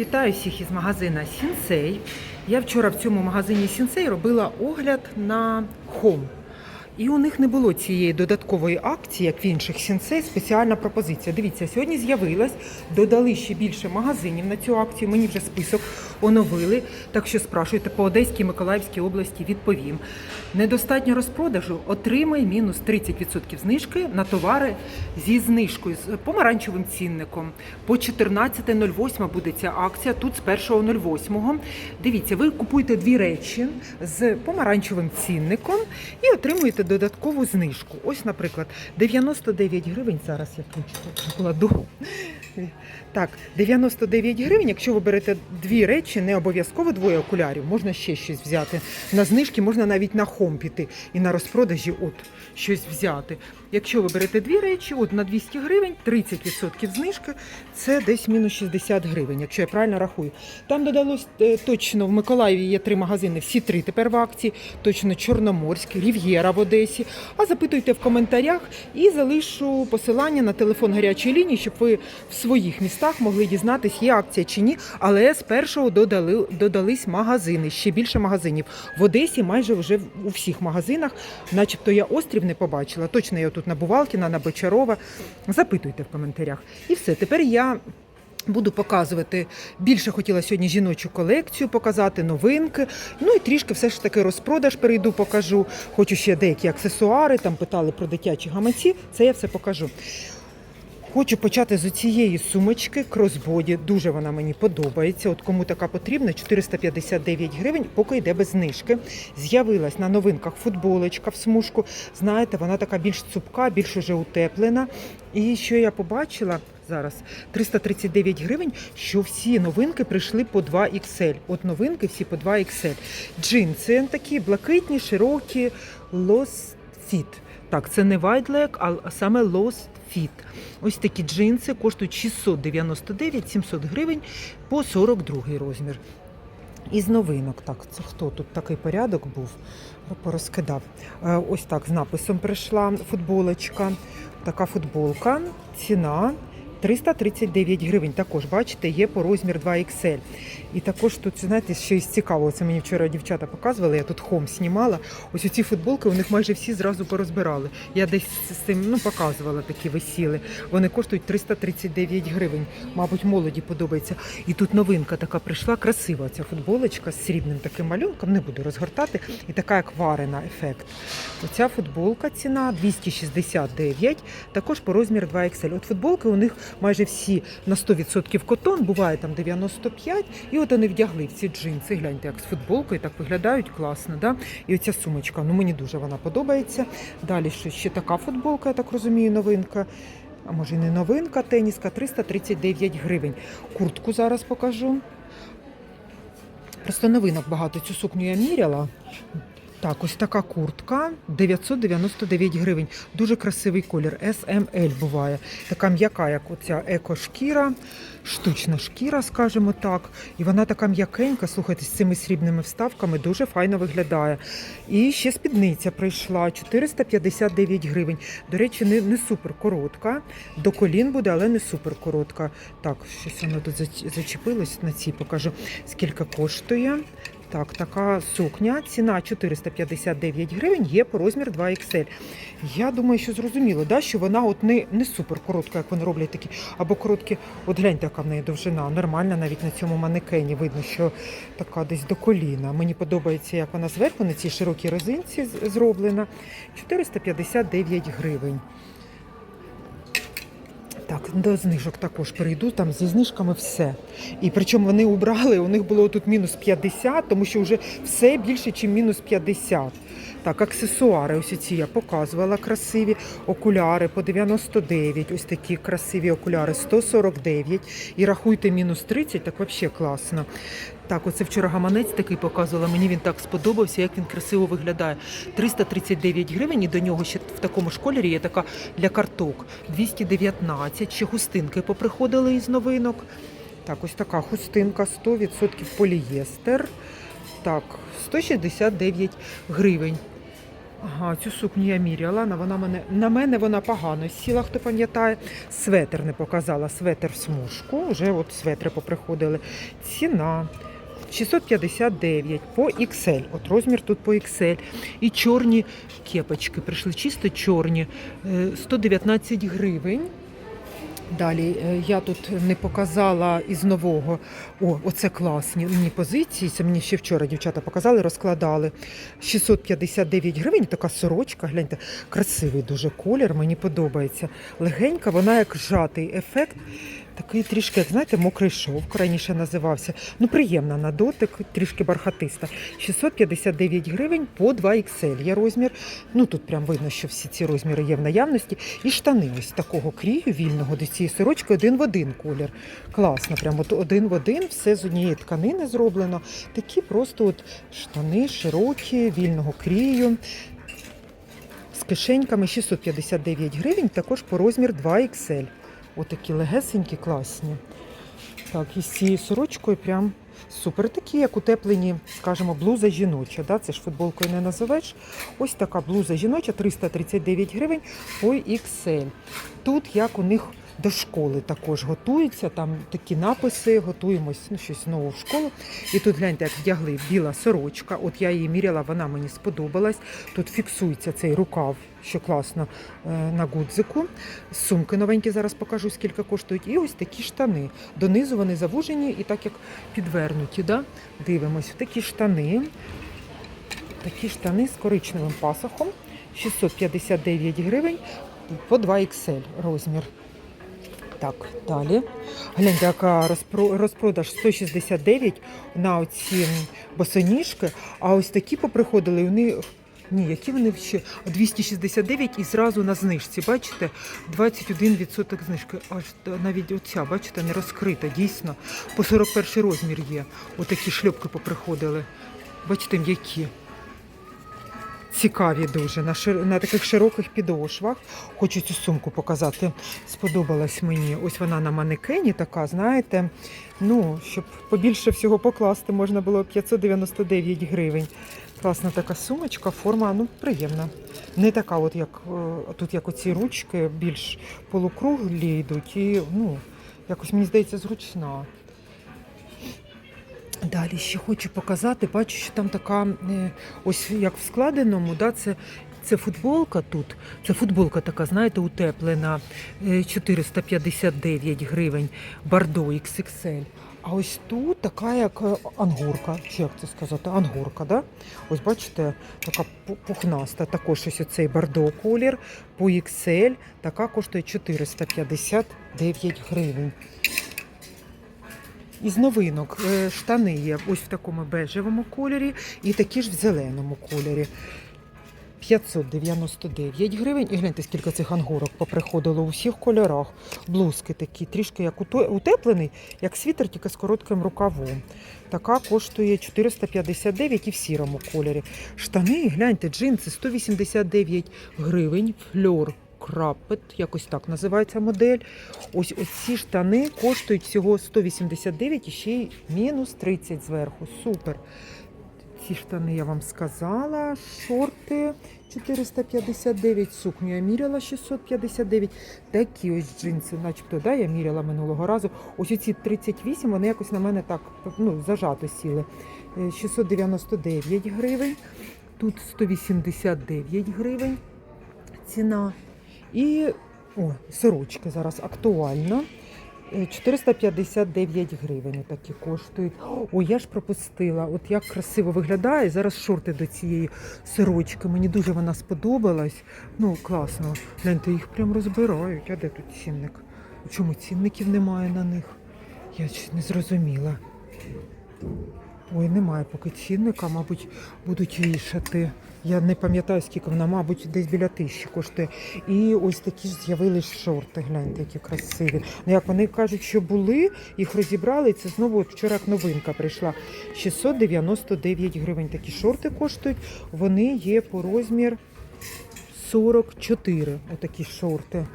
Вітаю всіх із магазина Сінсей. Я вчора в цьому магазині Сінсей робила огляд на Home. І у них не було цієї додаткової акції, як в інших Сінсей, спеціальна пропозиція. Дивіться, сьогодні з'явилась, додали ще більше магазинів на цю акцію. Мені вже список оновили. Так що спрашуйте по Одеській Миколаївській області, відповім. Недостатньо розпродажу, отримай мінус 30% знижки на товари зі знижкою, з помаранчевим цінником. По 14.08 буде ця акція, тут з 1.08. Дивіться, ви купуєте дві речі з помаранчевим цінником і отримуєте додаткову знижку. Ось, наприклад, 99 гривень. Зараз я покладу. Так, 99 гривень. Якщо ви берете дві речі, не обов'язково двоє окулярів, можна ще щось взяти. На знижки можна навіть на хом піти і на розпродажі от щось взяти. Якщо ви берете дві речі, от на 200 гривень, 30% знижки, це десь мінус 60 гривень, якщо я правильно рахую. Там додалось е, точно в Миколаєві є три магазини, всі три тепер в акції, точно Чорноморський, Рів'єра в Одесі. А запитуйте в коментарях і залишу посилання на телефон гарячої лінії, щоб ви в своїх містах могли дізнатись, є акція чи ні. Але з першого додали, додались магазини, ще більше магазинів. В Одесі майже вже у всіх магазинах, начебто я острів не побачила. Точно я тут на Бувалкіна, на Бочарова. Запитуйте в коментарях. І все, тепер я. Буду показувати більше хотіла сьогодні жіночу колекцію показати, новинки. Ну і трішки все ж таки розпродаж перейду, покажу. Хочу ще деякі аксесуари, там питали про дитячі гаманці. Це я все покажу. Хочу почати з цієї сумочки кросбоді. Дуже вона мені подобається. От кому така потрібна, 459 гривень, поки йде без знижки. З'явилась на новинках футболочка в смужку. Знаєте, вона така більш цупка, більш уже утеплена. І що я побачила зараз? 339 гривень, що всі новинки прийшли по 2 XL. От новинки всі по 2 XL. Джинси такі блакитні, широкі, Fit. Так, це не leg, а саме Lost Fit. Ось такі джинси коштують 699-700 гривень по 42 розмір. Із новинок, так, це хто тут такий порядок був, порозкидав. Е, Ось так з написом прийшла футболочка. Така футболка, ціна 339 гривень. Також, бачите, є по розмір 2XL. І також тут, знаєте, що із цікавого, це мені вчора дівчата показували, я тут хом знімала. Ось оці футболки у них майже всі зразу порозбирали. Я десь з цим ну, показувала такі висіли. Вони коштують 339 гривень. Мабуть, молоді подобається. І тут новинка така прийшла, красива ця футболочка з срібним таким малюнком. Не буду розгортати. І така як варена ефект. Оця футболка ціна 269, також по розмір 2XL. От футболки у них майже всі на 100% котон, буває там 95%. І от вони вдягли в ці джинси. Гляньте, як з футболкою так виглядають класно. Да? І оця сумочка, ну мені дуже вона подобається. Далі що ще така футболка, я так розумію, новинка. А може і не новинка, теніска 339 гривень. Куртку зараз покажу. Просто новинок багато. Цю сукню я міряла. Так, ось така куртка 999 гривень. Дуже красивий колір. SML буває. Така м'яка, як оця екошкіра, штучна шкіра, скажімо так. І вона така м'якенька, слухайте, з цими срібними вставками дуже файно виглядає. І ще спідниця прийшла 459 гривень. До речі, не, не супер коротка. До колін буде, але не супер коротка. Так, щось воно тут зач- зачепилось на цій покажу, скільки коштує. Так, така сукня, ціна 459 гривень, є по розмір 2XL. Я думаю, що зрозуміло, да, що вона от не, не супер коротка, як вони роблять такі, або короткі, от гляньте, яка в неї довжина. Нормальна навіть на цьому манекені видно, що така десь до коліна. Мені подобається, як вона зверху на цій широкій резинці зроблена. 459 гривень. Так, до знижок також прийду, там зі знижками все. І причому вони убрали, у них було тут мінус 50, тому що вже все більше, ніж мінус 50. Так, аксесуари, ось ці я показувала красиві. Окуляри по 99, ось такі красиві окуляри 149. І рахуйте мінус 30, так взагалі класно. Так, оце вчора гаманець такий показувала. Мені він так сподобався, як він красиво виглядає. 339 гривень, і до нього ще в такому ж кольорі є така для карток. 219. Ще хустинки поприходили із новинок. Так, ось така хустинка 100% полієстер. Так, 169 гривень. Ага, цю сукню я міряла, на, вона мене, на мене вона погано сіла, хто пам'ятає. Светр не показала, светр в смужку, вже от светри поприходили. Ціна 659 по XL, от розмір тут по XL. І чорні кепочки прийшли, чисто чорні, е, 119 гривень. Далі е, я тут не показала із нового. О, оце класні мені позиції. Це мені ще вчора дівчата показали, розкладали. 659 гривень. Така сорочка. Гляньте, красивий дуже колір. Мені подобається. Легенька, вона як жатий ефект. Такий трішки, як знаєте, мокрий шовк раніше називався. Ну, приємна на дотик, трішки бархатиста. 659 гривень по 2XL є розмір. Ну тут прям видно, що всі ці розміри є в наявності. І штани ось такого крію вільного до цієї сорочки один в один колір. Класно, прям от один в один, все з однієї тканини зроблено. Такі просто от штани широкі, вільного крію. З кишеньками 659 гривень, також по розмір 2XL. Отакі легесенькі, класні. Так, і з цією сорочкою прям супер. Такі, як утеплені, скажімо, блуза жіноча. Да? Це ж футболкою не називеш. Ось така блуза жіноча, 339 гривень по XL. Тут як у них до школи також готуються, там такі написи, готуємось ну, щось знову в школу. І тут гляньте, як вдягли біла сорочка. От я її міряла, вона мені сподобалась. Тут фіксується цей рукав, що класно е, на гудзику. Сумки новенькі зараз покажу, скільки коштують. І ось такі штани. Донизу вони завужені і так як підвернуті. Да? Дивимось, такі штани. Такі штани з коричневим пасохом. 659 гривень по 2XL розмір. Так, далі. Гляньте, яка розпро- розпродаж 169 на оці босоніжки, а ось такі поприходили, вони. Ні, які вони ще 269 і зразу на знижці. Бачите, 21% знижки. Аж навіть оця, бачите, не розкрита. Дійсно, по 41 розмір є. Отакі шльопки поприходили. Бачите, м'які. Цікаві дуже на, шир... на таких широких підошвах. Хочу цю сумку показати. Сподобалась мені. Ось вона на манекені така, знаєте. Ну, щоб побільше всього покласти, можна було 599 гривень. Класна така сумочка, форма ну, приємна. Не така, от як е, тут, як оці ручки, більш полукруглі йдуть. І ну, якось мені здається, зручна. Далі ще хочу показати, бачу, що там така, е, ось як в складеному, да, це, це футболка тут. Це футболка така, знаєте, утеплена е, 459 гривень, Бардо XXL. А ось тут така, як е, ангурка, чи як це сказати, ангурка, да? Ось бачите, така пухнаста, також ось оцей Бардо колір по XL, така коштує 459 гривень. Із новинок е, штани є ось в такому бежевому кольорі і такі ж в зеленому кольорі. 599 гривень. І гляньте, скільки цих ангорок поприходило у всіх кольорах. Блузки такі, трішки як утеплений, як світер, тільки з коротким рукавом. Така коштує 459 і в сірому кольорі. Штани, гляньте, джинси 189 гривень, фльор. Крапет, якось так називається модель. Ось ці штани коштують всього 189 і ще й мінус 30 зверху. Супер. Ці штани я вам сказала. Шорти 459, сукню я міряла 659. Такі ось джинси, начебто, да, я міряла минулого разу. Ось оці 38, вони якось на мене так ну, зажато сіли. Е, 699 гривень. Тут 189 гривень ціна. І о, сорочки зараз актуально. Е, 459 гривень такі коштують. О, я ж пропустила. От як красиво виглядає. Зараз шорти до цієї сорочки. Мені дуже вона сподобалась. Ну, класно. Гляньте, їх прям розбирають. А де тут цінник? Чому цінників немає на них? Я ж не зрозуміла. Ой, немає поки цінника, мабуть, будуть вішати. Я не пам'ятаю, скільки вона, мабуть, десь біля тисячі коштує. І ось такі ж з'явились шорти. Гляньте, які красиві. Ну, як вони кажуть, що були, їх розібрали. Це знову от вчора новинка прийшла. 699 гривень такі шорти коштують. Вони є по розмір 44. Отакі шорти.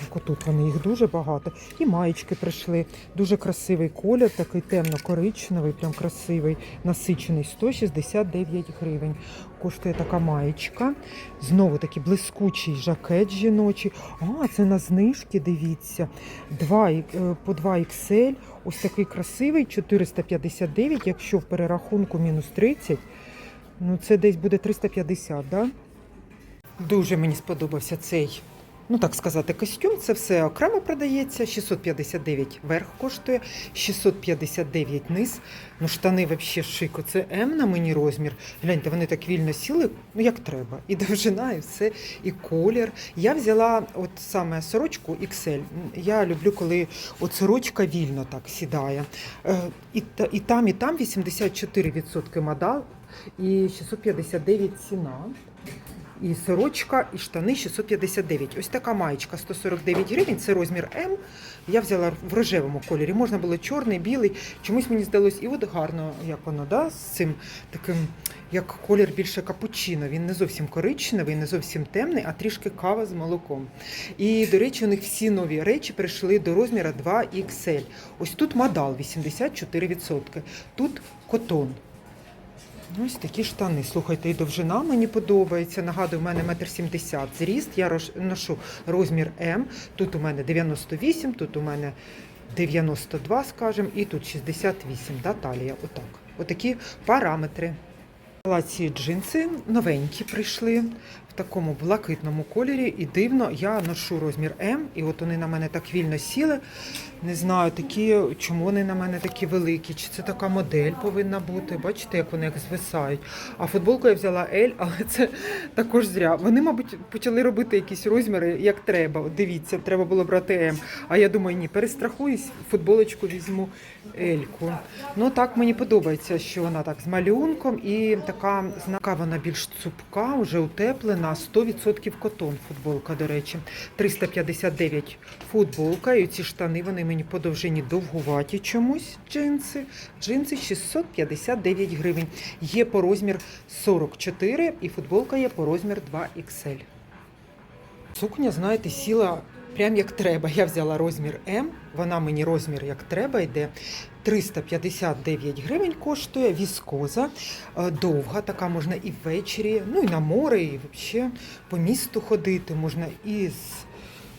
Так, отут вони їх дуже багато. І маєчки прийшли. Дуже красивий колір, такий темно-коричневий, прям красивий, насичений 169 гривень. Коштує така маєчка. Знову такий блискучий жакет жіночий. А, це на знижки, дивіться. Два, е, по 2 XL. Ось такий красивий, 459, якщо в перерахунку мінус 30. Ну, це десь буде 350, да? Дуже мені сподобався цей, ну так сказати, костюм. Це все окремо продається. 659 верх коштує, 659 низ. Ну, штани взагалі шико. Це М на мені розмір. Гляньте, вони так вільно сіли, ну як треба. І довжина, і все, і колір. Я взяла от саме сорочку XL. Я люблю, коли от сорочка вільно так сідає. Е, І, і там, і там 84% модал, і 659 ціна. І сорочка, і штани 659. Ось така маєчка 149 гривень, це розмір М. Я взяла в рожевому кольорі. Можна було чорний, білий. Чомусь мені здалось, і от гарно, як воно, да, з цим таким, як колір більше капучино. Він не зовсім коричневий, не зовсім темний, а трішки кава з молоком. І, до речі, у них всі нові речі прийшли до розміра 2XL. Ось тут модал 84%. Тут котон. Ось такі штани. Слухайте, і довжина мені подобається. Нагадую, у мене метр сімдесят зріст. Я ношу розмір М. Тут у мене 98, тут у мене 92, скажімо, і тут 68, да, талія. Отак. Отакі параметри. Ці джинси новенькі прийшли в такому блакитному кольорі. І дивно, я ношу розмір М, і от вони на мене так вільно сіли. Не знаю, такі, чому вони на мене такі великі, чи це така модель повинна бути. Бачите, як вони як звисають. А футболку я взяла L, але це також зря. Вони, мабуть, почали робити якісь розміри, як треба. От дивіться, треба було брати М. А я думаю, ні, перестрахуюсь, футболочку візьму Ельку. Ну так мені подобається, що вона так з малюнком і така знака, вона більш цупка, вже утеплена. 100% котон футболка, до речі. 359 футболка. І ці штани вони мені по довжині довгуваті чомусь. Джинси. Джинси 659 гривень. Є по розмір 44 і футболка є по розмір 2XL. Сукня, знаєте, сіла прям як треба. Я взяла розмір М, вона мені розмір як треба йде. 359 гривень коштує віскоза, е, довга, така можна і ввечері, ну і на море, і взагалі по місту ходити, можна і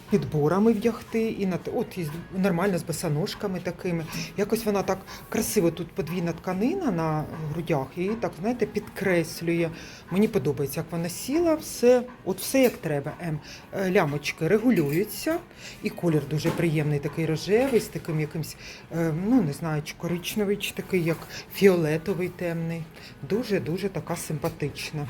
підборами вдягти, і на от і нормально з босоножками такими. Якось вона так красиво тут подвійна тканина на грудях, і так, знаєте, підкреслює. Мені подобається, як вона сіла, все, от все як треба. М. Е, Лямочки регулюються, і колір дуже приємний, такий рожевий, з таким якимсь, е, ну не знаю, чи коричневий, чи такий, як фіолетовий темний. Дуже-дуже така симпатична.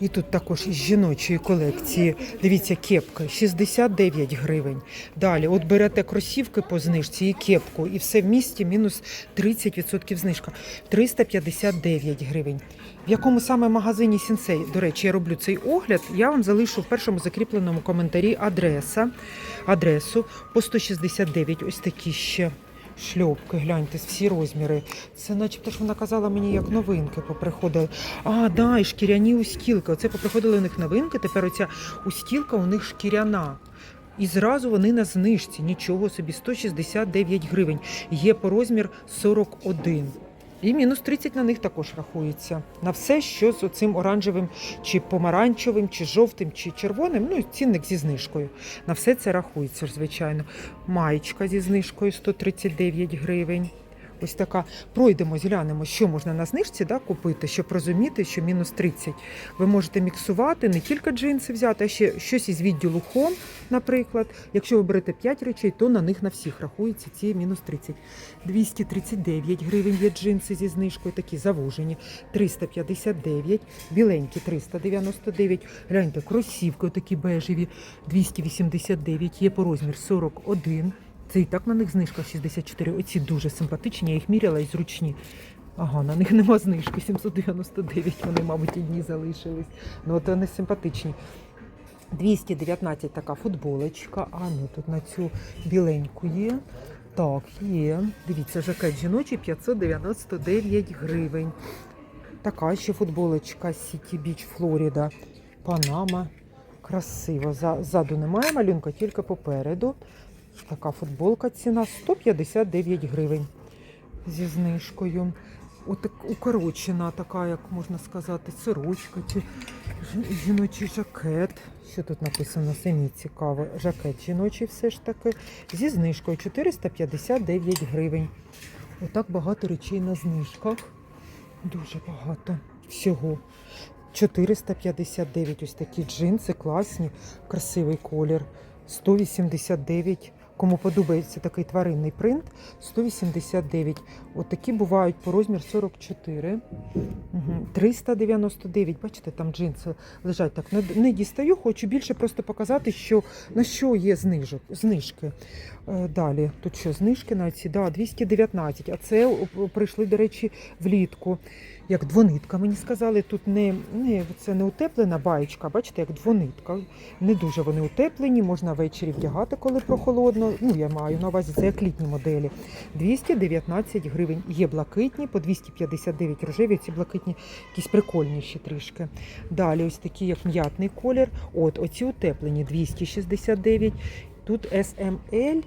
І тут також із жіночої колекції. Дивіться, кепка 69 гривень. Далі, от берете кросівки по знижці і кепку, і все в місті мінус 30% знижка. 359 гривень. В якому саме магазині Сінсей, до речі, я роблю цей огляд. Я вам залишу в першому закріпленому коментарі адреса, адресу по 169. Ось такі ще. Шльопки, гляньте, всі розміри. Це начебто ж вона казала мені, як новинки поприходили. А, да, і шкіряні устілки. Оце поприходили у них новинки. Тепер оця устілка у них шкіряна. І зразу вони на знижці. Нічого собі, 169 гривень. Є по розмір 41. І мінус 30 на них також рахується. На все, що з оцим оранжевим, чи помаранчевим, чи жовтим, чи червоним. Ну, цінник зі знижкою. На все це рахується звичайно. Маєчка зі знижкою 139 гривень. Ось така. Пройдемо, глянемо, що можна на знижці да, купити, щоб розуміти, що мінус 30. Ви можете міксувати, не тільки джинси взяти, а ще щось із відділу хом, наприклад. Якщо ви берете 5 речей, то на них на всіх рахується ці мінус 30. 239 гривень є джинси зі знижкою, такі завужені. 359, біленькі 399. Гляньте, кросівки такі бежеві 289, є по розмір 41. Це і так на них знижка 64. Оці дуже симпатичні, я їх міряла і зручні. Ага, на них нема знижки, 799, вони, мабуть, одні залишились. Ну, от вони симпатичні. 219 така футболочка. А, ну тут на цю біленьку є. Так, є. Дивіться, жакет жіночий 599 гривень. Така ще футболочка City Beach Florida. Панама. Красиво. Ззаду немає малюнка, тільки попереду. Така футболка ціна 159 гривень зі знижкою. Отак укорочена така, як можна сказати, сорочка чи жіночий жакет. Що тут написано? Самі цікаво. Жакет жіночий все ж таки. Зі знижкою 459 гривень. Отак багато речей на знижках. Дуже багато всього. 459 ось такі джинси, класні, красивий колір. 189. Кому подобається такий тваринний принт, 189. От такі бувають по розмір 44. Угу. 399. Бачите, там джинси лежать так. Не, не дістаю, хочу більше просто показати, що на що є знижок, знижки. Е, далі, тут що, знижки на ці? Да, 219. А це прийшли, до речі, влітку. Як двонитка, мені сказали, тут не, не, це не утеплена баєчка, бачите, як двонитка. Не дуже вони утеплені, можна ввечері вдягати, коли прохолодно. Ну, я маю на увазі, це як літні моделі. 219 гривень. Є блакитні, по 259 рожеві, ці блакитні якісь прикольніші трішки. Далі ось такі, як м'ятний колір. От, оці утеплені 269. Тут SML,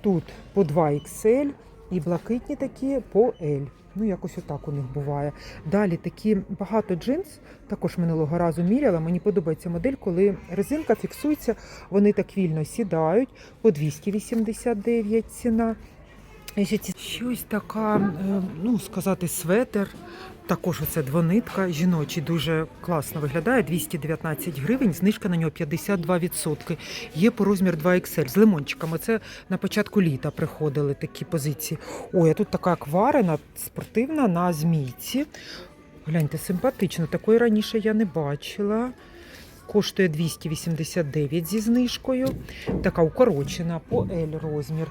тут по 2XL і блакитні такі по L. Ну, якось отак у них буває. Далі такі багато джинс, також минулого разу міряла. Мені подобається модель, коли резинка фіксується, вони так вільно сідають по 289 ціна. Щось така, е, ну сказати, светер. Також оце двонитка жіночий, дуже класно виглядає. 219 гривень, знижка на нього 52%. Є по розмір 2XL з лимончиками. Це на початку літа приходили такі позиції. Ой, а тут така акварена спортивна на змійці. Гляньте, симпатично. Такої раніше я не бачила. Коштує 289 зі знижкою. Така укорочена по L розмір.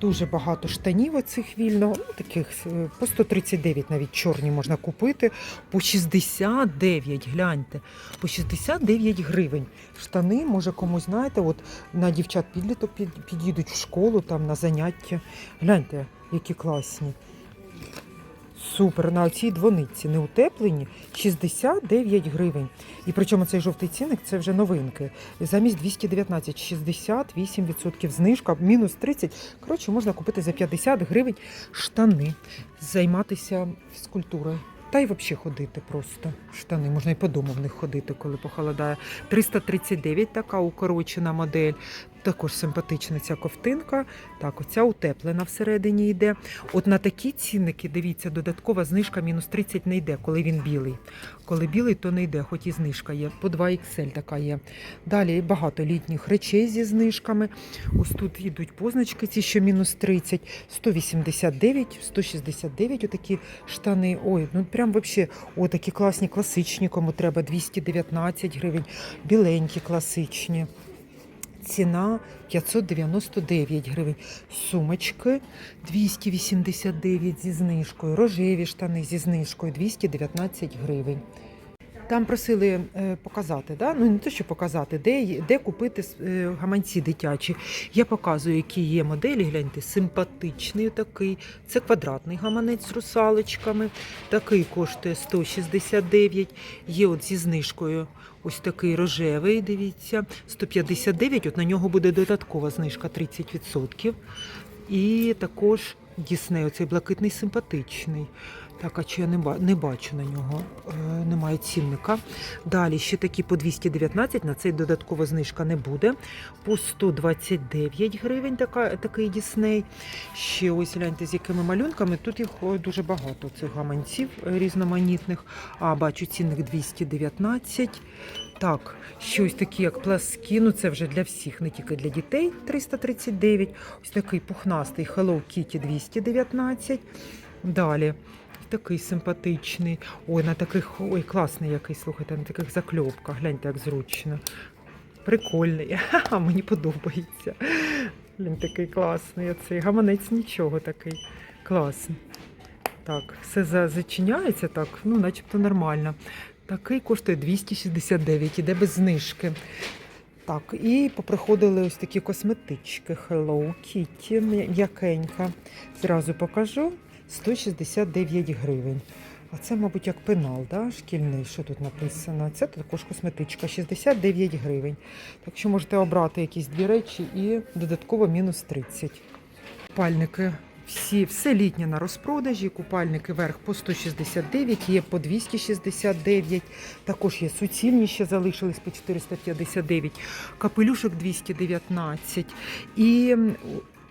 Дуже багато штанів оцих вільно, ну, таких е, по 139 навіть чорні можна купити. По 69, гляньте, по 69 гривень. Штани, може комусь, знаєте, от на дівчат підліток під'їдуть в школу, там на заняття. Гляньте, які класні. Супер, на цій двониці не утеплені 69 гривень. І причому цей жовтий цінник це вже новинки. Замість 219, 68% знижка, мінус 30. Коротше, можна купити за 50 гривень штани, займатися фізкультурою. Та й взагалі ходити просто. Штани, можна і по дому в них ходити, коли похолодає. 339 така укорочена модель. Також симпатична ця ковтинка. Так, оця утеплена всередині йде. От на такі цінники, дивіться, додаткова знижка мінус 30 не йде, коли він білий. Коли білий, то не йде, хоч і знижка є. По 2XL така є. Далі багато літніх речей зі знижками. Ось тут йдуть позначки, ці що мінус 30, 189, 169 отакі штани. Ой, ну прям взагалі, отакі класні, класичні, кому треба 219 гривень, біленькі, класичні. Ціна 599 гривень. Сумочки 289 зі знижкою. Рожеві штани зі знижкою 219 гривень. Там просили е, показати, да? ну не те, що показати, де, де купити е, гаманці дитячі. Я показую, які є моделі. Гляньте, симпатичний такий. Це квадратний гаманець з русалочками. Такий коштує 169. Є от зі знижкою. Ось такий рожевий, дивіться, 159, от на нього буде додаткова знижка 30%. І також Дісней, оцей блакитний симпатичний. Так, а чи я не, ба- не бачу на нього, е, немає цінника. Далі ще такі по 219, на цей додаткова знижка не буде. По 129 гривень така, такий Дісней. Ще ось гляньте, з якими малюнками. Тут їх дуже багато, цих гаманців різноманітних. А, бачу, цінник 219. Так, щось такі, як пласкі, ну це вже для всіх, не тільки для дітей 339. Ось такий пухнастий Hello Kitty 219. Далі. Такий симпатичний. Ой, на таких, ой, класний який, слухайте, на таких закльопках. Гляньте, як зручно. Прикольний. Ха-ха, мені подобається. Він такий класний. Оцей гаманець нічого такий. Класний. Так, все зачиняється так, ну, начебто нормально. Такий коштує 269, іде без знижки. Так, і поприходили ось такі косметички Hello Kitty, м'якенька. Зразу покажу 169 гривень. А це, мабуть, як пенал, да? шкільний, що тут написано. Це також косметичка, 69 гривень. Так що можете обрати якісь дві речі і додатково мінус 30. Купальники. Всі, все літнє на розпродажі, купальники верх по 169, є по 269, також є суцільні, ще залишились по 459, капелюшок 219. І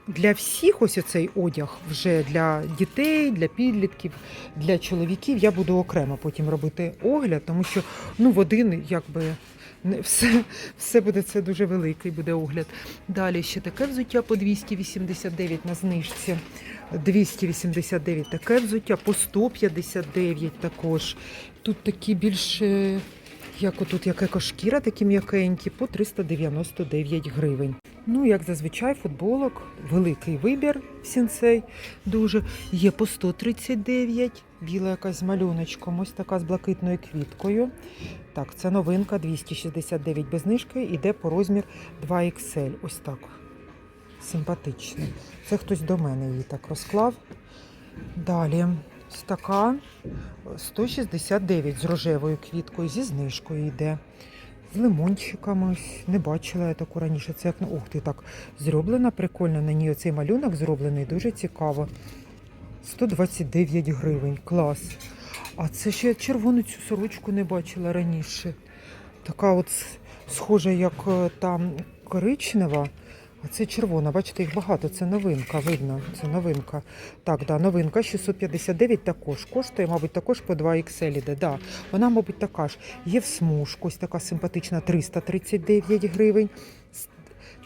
для всіх ось цей одяг вже для дітей, для підлітків, для чоловіків я буду окремо потім робити огляд, тому що ну, в один якби все, все буде це дуже великий буде огляд. Далі ще таке взуття по 289 на знижці. 289 таке взуття, по 159 також. Тут такі більше, як отут як екошкіра, такі м'якенькі, по 399 гривень. Ну, як зазвичай, футболок, великий вибір сінцей дуже. Є по 139, біла якась з малюночком, ось така з блакитною квіткою. Так, це новинка 269 без знижки, іде по розмір 2XL. Ось так. Симпатично. Це хтось до мене її так розклав. Далі ось така 169 з рожевою квіткою, зі знижкою йде. З лимончиками. Не бачила я таку раніше. Це як ух ти, так зроблена, прикольно. На ній оцей малюнок зроблений, дуже цікаво. 129 гривень. Клас. А це ще червону цю сорочку не бачила раніше. Така от схожа, як е, там коричнева. Це червона, бачите, їх багато, це новинка, видно, це новинка. Так, да, новинка 659 також коштує, мабуть, також по 2 XL іде. Да. Вона, мабуть, така ж. Є в смужку, ось така симпатична 339 гривень.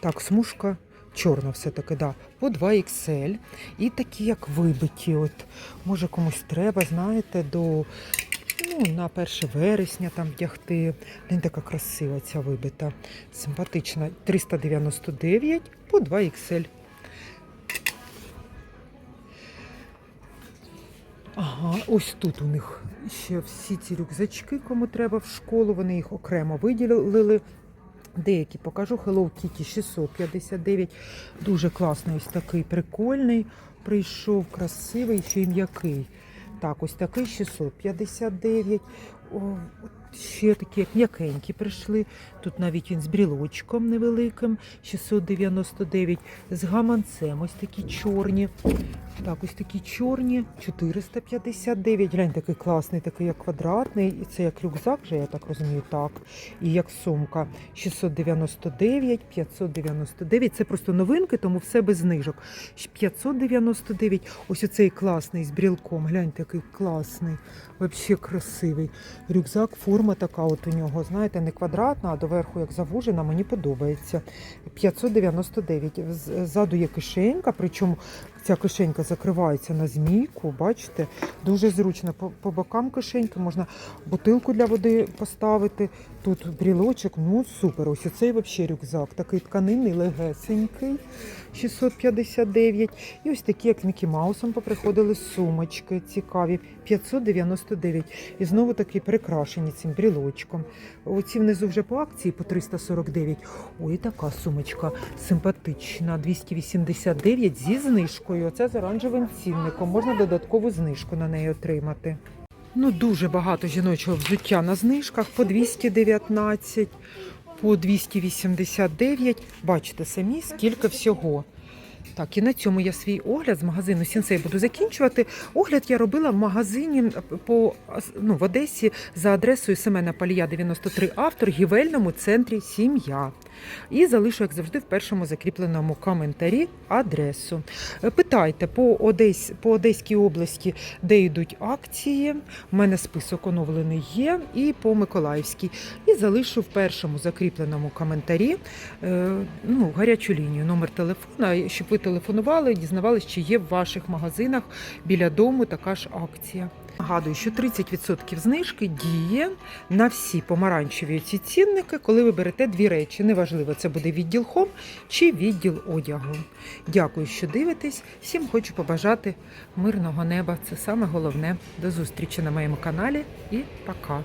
Так, смужка чорна все-таки, да, по 2 XL. І такі, як вибиті. От, може комусь треба, знаєте, до ну, на 1 вересня там вдягти. Він така красива ця вибита. Симпатична. 399 по 2 XL. Ага, ось тут у них ще всі ці рюкзачки, кому треба в школу. Вони їх окремо виділили. Деякі покажу Hello Kitty 659. Дуже класний, ось такий прикольний. Прийшов красивий, ще й м'який. Так, ось такий 659. О, ще такі як м'якенькі прийшли. Тут навіть він з брілочком невеликим, 699. З гаманцем ось такі чорні. Так, ось такі чорні, 459. Глянь, такий класний, такий як квадратний. І це як рюкзак, же, я так розумію, так. І як сумка 699, 599. Це просто новинки, тому все без знижок. 599. Ось оцей класний з брілком. Глянь, такий класний, взагалі красивий. Рюкзак, форма така от у нього, знаєте, не квадратна, а доверху як завужена, мені подобається. 599. З- Ззаду є кишенька, причому ця кишенька закривається на змійку, бачите, дуже зручно. По, по бокам кишеньки можна бутилку для води поставити. Тут брілочок, ну супер. Ось оцей взагалі рюкзак, такий тканинний, легесенький, 659. І ось такі, як з Мікі Маусом, поприходили сумочки цікаві, 599. І знову такі прикрашені цим брілочком. Оці внизу вже по акції по 349. Ой, така сумочка симпатична, 289 зі знижкою. Оце з оранжевим цінником. Можна додаткову знижку на неї отримати. Ну, дуже багато жіночого взуття на знижках по 219, по 289. Бачите самі, скільки всього. Так, і на цьому я свій огляд з магазину Сінсей буду закінчувати. Огляд я робила в магазині по, ну, в Одесі за адресою Семена Палія 93 автор гівельному центрі Сім'я. І залишу, як завжди, в першому закріпленому коментарі адресу. Е, Питайте по, Одесь, по Одеській області, де йдуть акції. У мене список оновлений є, і по Миколаївській. І залишу в першому закріпленому коментарі е, ну, гарячу лінію, номер телефона, щоб ви телефонували, дізнавалися, чи є в ваших магазинах біля дому така ж акція. Нагадую, що 30% знижки діє на всі помаранчеві ці цінники, коли ви берете дві речі. Неважливо, це буде відділ хом чи відділ одягу. Дякую, що дивитесь. Всім хочу побажати мирного неба. Це саме головне. До зустрічі на моєму каналі і пока.